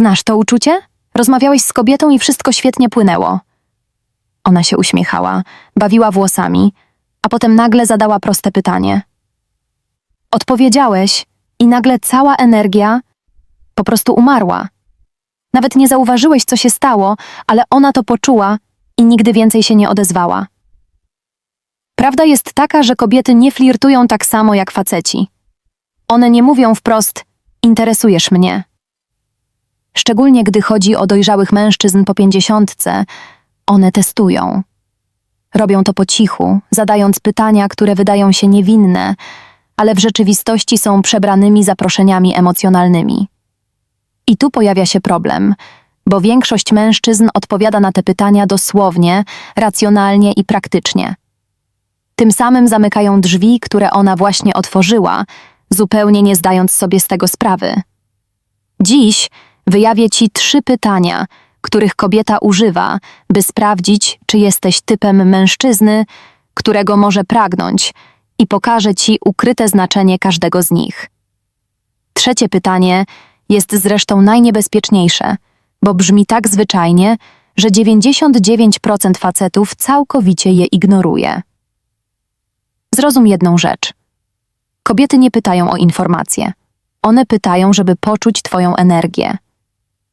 Znasz to uczucie? Rozmawiałeś z kobietą i wszystko świetnie płynęło. Ona się uśmiechała, bawiła włosami, a potem nagle zadała proste pytanie. Odpowiedziałeś i nagle cała energia po prostu umarła. Nawet nie zauważyłeś, co się stało, ale ona to poczuła i nigdy więcej się nie odezwała. Prawda jest taka, że kobiety nie flirtują tak samo jak faceci. One nie mówią wprost: interesujesz mnie. Szczególnie gdy chodzi o dojrzałych mężczyzn po pięćdziesiątce, one testują. Robią to po cichu, zadając pytania, które wydają się niewinne, ale w rzeczywistości są przebranymi zaproszeniami emocjonalnymi. I tu pojawia się problem, bo większość mężczyzn odpowiada na te pytania dosłownie, racjonalnie i praktycznie. Tym samym zamykają drzwi, które ona właśnie otworzyła, zupełnie nie zdając sobie z tego sprawy. Dziś wyjawię ci trzy pytania, których kobieta używa, by sprawdzić, czy jesteś typem mężczyzny, którego może pragnąć, i pokażę ci ukryte znaczenie każdego z nich. Trzecie pytanie jest zresztą najniebezpieczniejsze, bo brzmi tak zwyczajnie, że 99% facetów całkowicie je ignoruje. Zrozum jedną rzecz. Kobiety nie pytają o informacje. One pytają, żeby poczuć Twoją energię.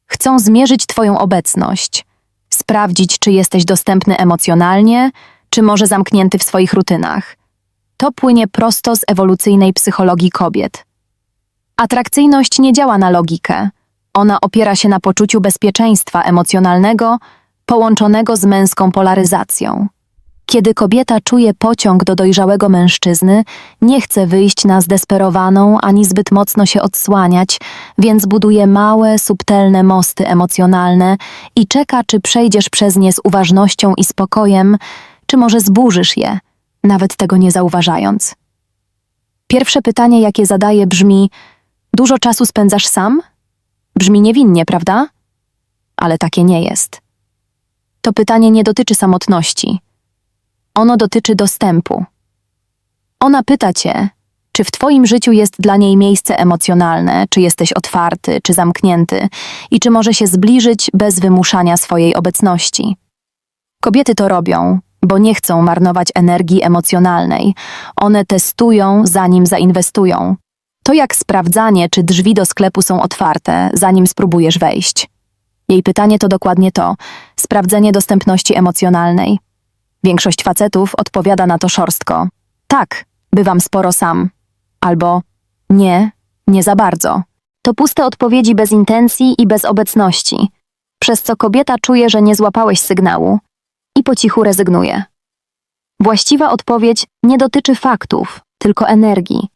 Chcą zmierzyć Twoją obecność, sprawdzić, czy jesteś dostępny emocjonalnie, czy może zamknięty w swoich rutynach. To płynie prosto z ewolucyjnej psychologii kobiet. Atrakcyjność nie działa na logikę. Ona opiera się na poczuciu bezpieczeństwa emocjonalnego połączonego z męską polaryzacją. Kiedy kobieta czuje pociąg do dojrzałego mężczyzny, nie chce wyjść na zdesperowaną ani zbyt mocno się odsłaniać, więc buduje małe, subtelne mosty emocjonalne i czeka, czy przejdziesz przez nie z uważnością i spokojem, czy może zburzysz je, nawet tego nie zauważając. Pierwsze pytanie, jakie zadaję, brzmi: Dużo czasu spędzasz sam? Brzmi niewinnie, prawda? Ale takie nie jest. To pytanie nie dotyczy samotności. Ono dotyczy dostępu. Ona pyta cię, czy w twoim życiu jest dla niej miejsce emocjonalne, czy jesteś otwarty, czy zamknięty i czy może się zbliżyć bez wymuszania swojej obecności. Kobiety to robią, bo nie chcą marnować energii emocjonalnej. One testują, zanim zainwestują. To jak sprawdzanie, czy drzwi do sklepu są otwarte, zanim spróbujesz wejść. Jej pytanie to dokładnie to sprawdzenie dostępności emocjonalnej. Większość facetów odpowiada na to szorstko. Tak, bywam sporo sam. Albo nie, nie za bardzo. To puste odpowiedzi bez intencji i bez obecności, przez co kobieta czuje, że nie złapałeś sygnału i po cichu rezygnuje. Właściwa odpowiedź nie dotyczy faktów, tylko energii.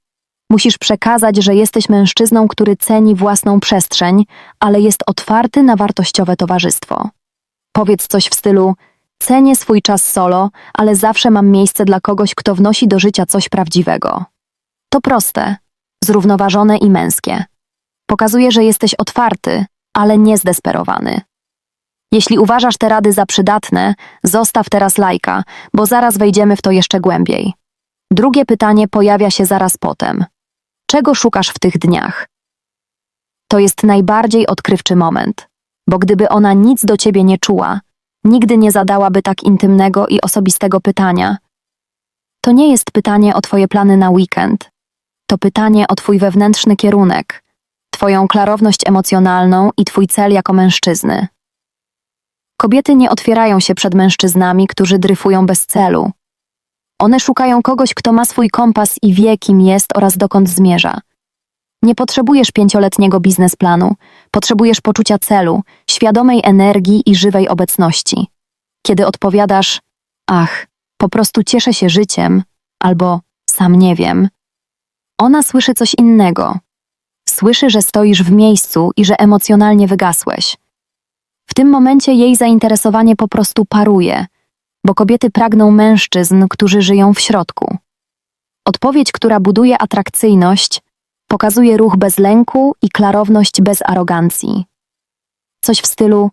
Musisz przekazać, że jesteś mężczyzną, który ceni własną przestrzeń, ale jest otwarty na wartościowe towarzystwo. Powiedz coś w stylu: Cenię swój czas solo, ale zawsze mam miejsce dla kogoś, kto wnosi do życia coś prawdziwego. To proste, zrównoważone i męskie. Pokazuje, że jesteś otwarty, ale nie zdesperowany. Jeśli uważasz te rady za przydatne, zostaw teraz lajka, bo zaraz wejdziemy w to jeszcze głębiej. Drugie pytanie pojawia się zaraz potem. Czego szukasz w tych dniach? To jest najbardziej odkrywczy moment, bo gdyby ona nic do ciebie nie czuła, nigdy nie zadałaby tak intymnego i osobistego pytania. To nie jest pytanie o twoje plany na weekend. To pytanie o twój wewnętrzny kierunek, twoją klarowność emocjonalną i twój cel jako mężczyzny. Kobiety nie otwierają się przed mężczyznami, którzy dryfują bez celu. One szukają kogoś, kto ma swój kompas i wie, kim jest oraz dokąd zmierza. Nie potrzebujesz pięcioletniego biznesplanu, potrzebujesz poczucia celu, świadomej energii i żywej obecności. Kiedy odpowiadasz, ach, po prostu cieszę się życiem, albo sam nie wiem, ona słyszy coś innego. Słyszy, że stoisz w miejscu i że emocjonalnie wygasłeś. W tym momencie jej zainteresowanie po prostu paruje, bo kobiety pragną mężczyzn, którzy żyją w środku. Odpowiedź, która buduje atrakcyjność, pokazuje ruch bez lęku i klarowność bez arogancji. Coś w stylu: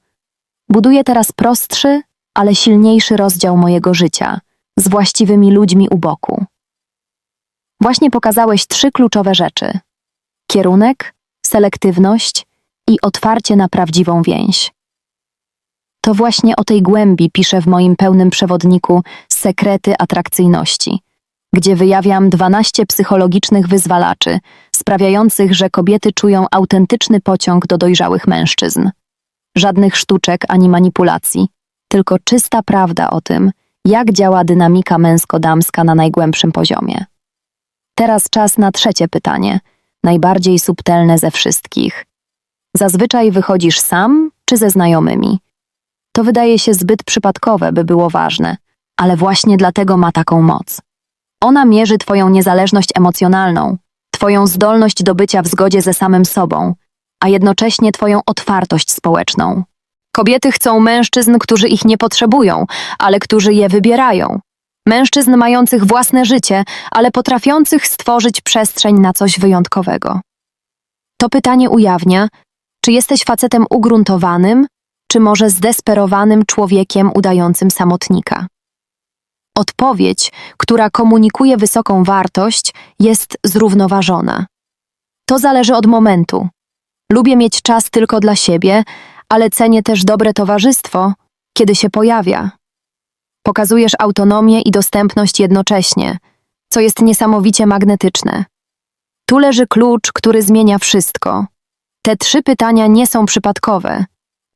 Buduję teraz prostszy, ale silniejszy rozdział mojego życia, z właściwymi ludźmi u boku. Właśnie pokazałeś trzy kluczowe rzeczy: kierunek, selektywność i otwarcie na prawdziwą więź. To właśnie o tej głębi piszę w moim pełnym przewodniku Sekrety atrakcyjności, gdzie wyjawiam 12 psychologicznych wyzwalaczy, sprawiających, że kobiety czują autentyczny pociąg do dojrzałych mężczyzn. Żadnych sztuczek ani manipulacji, tylko czysta prawda o tym, jak działa dynamika męsko-damska na najgłębszym poziomie. Teraz czas na trzecie pytanie, najbardziej subtelne ze wszystkich. Zazwyczaj wychodzisz sam czy ze znajomymi? To wydaje się zbyt przypadkowe, by było ważne, ale właśnie dlatego ma taką moc. Ona mierzy Twoją niezależność emocjonalną, Twoją zdolność do bycia w zgodzie ze samym sobą, a jednocześnie Twoją otwartość społeczną. Kobiety chcą mężczyzn, którzy ich nie potrzebują, ale którzy je wybierają. Mężczyzn mających własne życie, ale potrafiących stworzyć przestrzeń na coś wyjątkowego. To pytanie ujawnia, czy jesteś facetem ugruntowanym, czy może zdesperowanym człowiekiem udającym samotnika. Odpowiedź, która komunikuje wysoką wartość, jest zrównoważona. To zależy od momentu. Lubię mieć czas tylko dla siebie, ale cenię też dobre towarzystwo, kiedy się pojawia. Pokazujesz autonomię i dostępność jednocześnie, co jest niesamowicie magnetyczne. Tu leży klucz, który zmienia wszystko. Te trzy pytania nie są przypadkowe.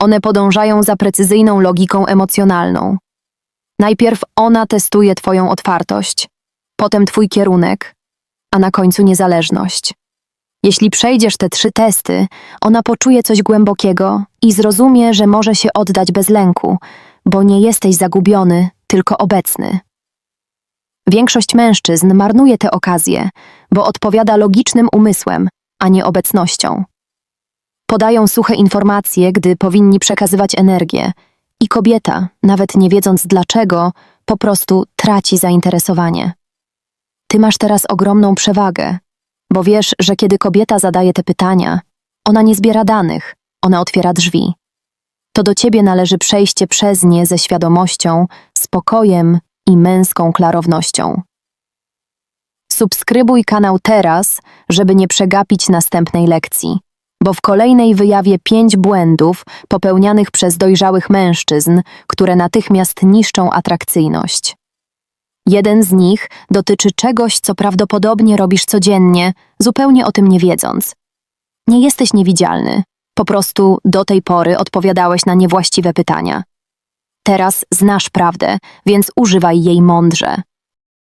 One podążają za precyzyjną logiką emocjonalną. Najpierw ona testuje Twoją otwartość, potem Twój kierunek, a na końcu niezależność. Jeśli przejdziesz te trzy testy, ona poczuje coś głębokiego i zrozumie, że może się oddać bez lęku, bo nie jesteś zagubiony, tylko obecny. Większość mężczyzn marnuje te okazje, bo odpowiada logicznym umysłem, a nie obecnością. Podają suche informacje, gdy powinni przekazywać energię, i kobieta, nawet nie wiedząc dlaczego, po prostu traci zainteresowanie. Ty masz teraz ogromną przewagę, bo wiesz, że kiedy kobieta zadaje te pytania, ona nie zbiera danych, ona otwiera drzwi. To do ciebie należy przejście przez nie ze świadomością, spokojem i męską klarownością. Subskrybuj kanał teraz, żeby nie przegapić następnej lekcji, bo w kolejnej wyjawię pięć błędów popełnianych przez dojrzałych mężczyzn, które natychmiast niszczą atrakcyjność. Jeden z nich dotyczy czegoś, co prawdopodobnie robisz codziennie, zupełnie o tym nie wiedząc. Nie jesteś niewidzialny, po prostu do tej pory odpowiadałeś na niewłaściwe pytania. Teraz znasz prawdę, więc używaj jej mądrze.